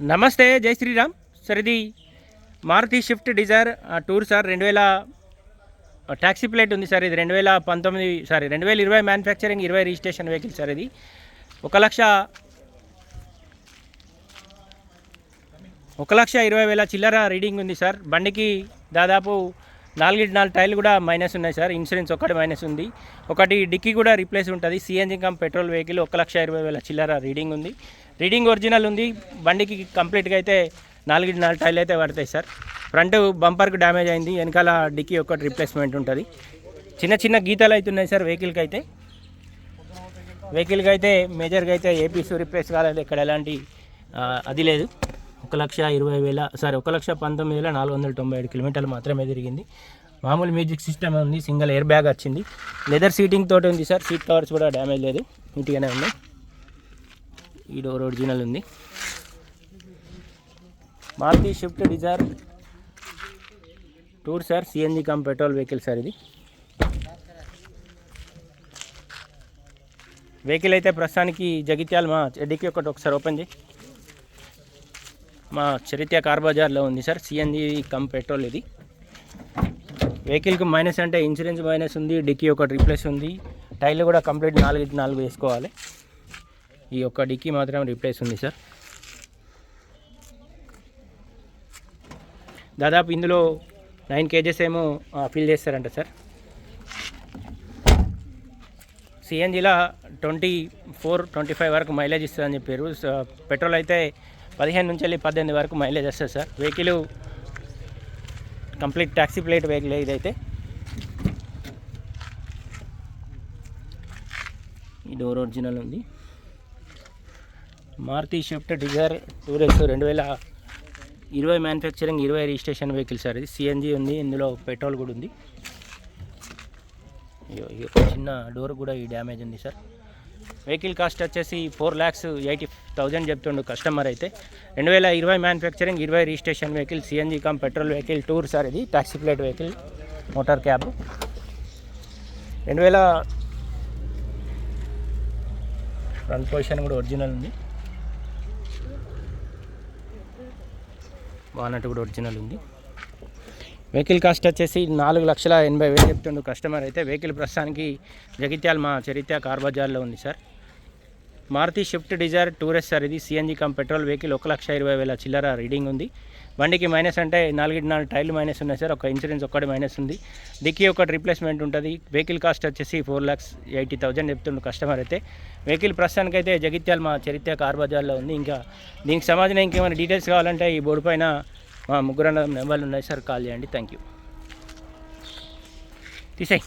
నమస్తే జై శ్రీరామ్. సార్ ఇది మారుతి షిఫ్ట్ డిజైర్ ఆ, టూర్ సార్ రెండు వేల ట్యాక్సీ ప్లేట్ ఉంది సార్ ఇది రెండు వేల పంతొమ్మిది సారీ రెండు వేల ఇరవై మ్యానుఫ్యాక్చరింగ్ ఇరవై రిజిస్ట్రేషన్ వెహికల్ సార్ ఇది. ఒక లక్ష ఒక లక్ష ఇరవై వేల చిల్లర రీడింగ్ ఉంది సార్. బండికి దాదాపు నాలుగు నాలుగు టైర్లు కూడా మైనస్ ఉన్నాయి సార్. ఇన్సూరెన్స్ ఒకటి మైనస్ ఉంది. ఒకటి డిక్కీ కూడా రీప్లేస్ ఉంటుంది. సిఎన్జి కమ్ పెట్రోల్ వెహికల్ ఒక లక్ష ఇరవై వేల చిల్లర రీడింగ్ ఉంది. రీడింగ్ ఒరిజినల్ ఉంది. బండికి కంప్లీట్గా అయితే నాలుగు నాలుగు టైర్లు అయితే పడతాయి సార్. ఫ్రంట్ బంపర్కి డ్యామేజ్ అయింది. వెనకాల డిక్కీ ఒకటి రిప్లేస్మెంట్ ఉంటుంది. చిన్న చిన్న గీతాలు అవుతున్నాయి సార్ వెహికల్కి అయితే. వెహికల్కి అయితే మేజర్గా అయితే ఏపీస్ రిప్లేస్ కాలేదు. ఇక్కడ ఎలాంటి అది లేదు. ఒక లక్ష ఇరవై వేల సారీ ఒక లక్ష పంతొమ్మిది వేల నాలుగు వందల తొంభై ఏడు కిలోమీటర్లు మాత్రమే తిరిగింది. మామూలు మ్యూజిక్ సిస్టమ్ ఉంది. సింగిల్ ఎయిర్ బ్యాగ్ వచ్చింది. లెదర్ సీటింగ్ తోటి ఉంది సార్. సీట్ కవర్స్ కూడా డ్యామేజ్ లేదు. నీట్గానే ఉన్నాయి. ఈ డోర్ ఒరిజినల్ ఉంది. Maruti Swift Dzire tour sir CNG cum petrol vehicle sir ఇది. వెహికల్ అయితే ప్రస్తుతానికి జగిత్యాల మా చెడ్డీకి ఒకటి ఒకసారి ఓపెన్ చేయి. మా చరిత్ర కార్ బజార్లో ఉంది సార్ సిఎన్జి కమ్ పెట్రోల్ ఇది. వెహికల్కి మైనస్ అంటే ఇన్సూరెన్స్ మైనస్ ఉంది డిక్కీ ఒకటి రీప్లేస్ ఉంది. టైర్లు కూడా కంప్లీట్ నాలుగు నాలుగు వేసుకోవాలి. ఈ ఒక్క డిక్కీ మాత్రం రీప్లేస్ ఉంది సార్ దాదాపు ఇందులో నైన్ కేజెస్ ఏమో ఫిల్ చేస్తారంట సార్ సిఎన్జిలో ట్వంటీ ఫోర్ ట్వంటీ ఫైవ్ వరకు మైలేజ్ ఇస్తుందని చెప్పారు. పెట్రోల్ అయితే పదిహేను నుంచి వెళ్ళి పద్దెనిమిది వరకు మైలేజ్ వస్తుంది sir vehicle complete taxi plate vehicle ఇదైతే. ఈ డోర్ ఒరిజినల్ ఉంది. మారుతి షిఫ్ట్ డిజైర్ టూరెక్స్ రెండు వేల ఇరవై మ్యానుఫ్యాక్చరింగ్ ఇరవై రిజిస్ట్రేషన్ వెహికల్ సార్ ఇది సిఎన్జి ఉంది. ఇందులో పెట్రోల్ కూడా ఉంది. అయ్యో చిన్న డోర్ కూడా ఈ డ్యామేజ్ ఉంది సార్ వెహికల్ కాస్ట్ వచ్చేసి ఫోర్ ల్యాక్స్ ఎయిటీ థౌజండ్ చెప్తుండు కస్టమర్ అయితే. రెండు వేల ఇరవై మ్యానుఫ్యాక్చరింగ్ ఇరవై registration vehicle CNG cum petrol vehicle tour sir ఇది. Taxi plate vehicle motor cab రెండు వేల ఫ్రంట్ పొజిషన్ కూడా ఒరిజినల్ ఉంది. వాల్నట్ కూడా ఒరిజినల్ ఉంది. వెహికల్ కాస్ట్ వచ్చేసి నాలుగు లక్షల ఎనభై వేలు చెప్తుండు కస్టమర్ అయితే. వెహికల్ ప్రస్తుతానికి జగిత్యాల మా చరిత్ర కార్ బజార్లో ఉంది sir. Maruti Swift Dzire tourist sir ఇది సిఎన్జీ కమ్ పెట్రోల్ వెహికల్ ఒక లక్ష ఇరవై వేల చిల్లర రీడింగ్ ఉంది. బండికి మైనస్ అంటే నాలుగు నాలుగు టైర్లు మైనస్ ఉన్నాయి సార్. ఒక ఇన్సూరెన్స్ ఒక్కటి మైనస్ ఉంది. డిక్కీ ఒకటి రీప్లేస్మెంట్ ఉంటుంది. వెహికల్ కాస్ట్ వచ్చేసి ఫోర్ ల్యాక్స్ ఎయిటీ థౌజండ్ చెప్తుండు కస్టమర్ అయితే. వెహికల్ ప్రస్తుతానికైతే జగిత్యాల మా చరిత్ర కార్ బజార్లో ఉంది. ఇంకా దీనికి సంబంధించిన ఇంకేమైనా డీటెయిల్స్ కావాలంటే ఈ బోర్డు పైన మా ముగ్గురు నెంబర్లు ఉన్నాయి సార్. కాల్ చేయండి. Thank you. తీసేయి.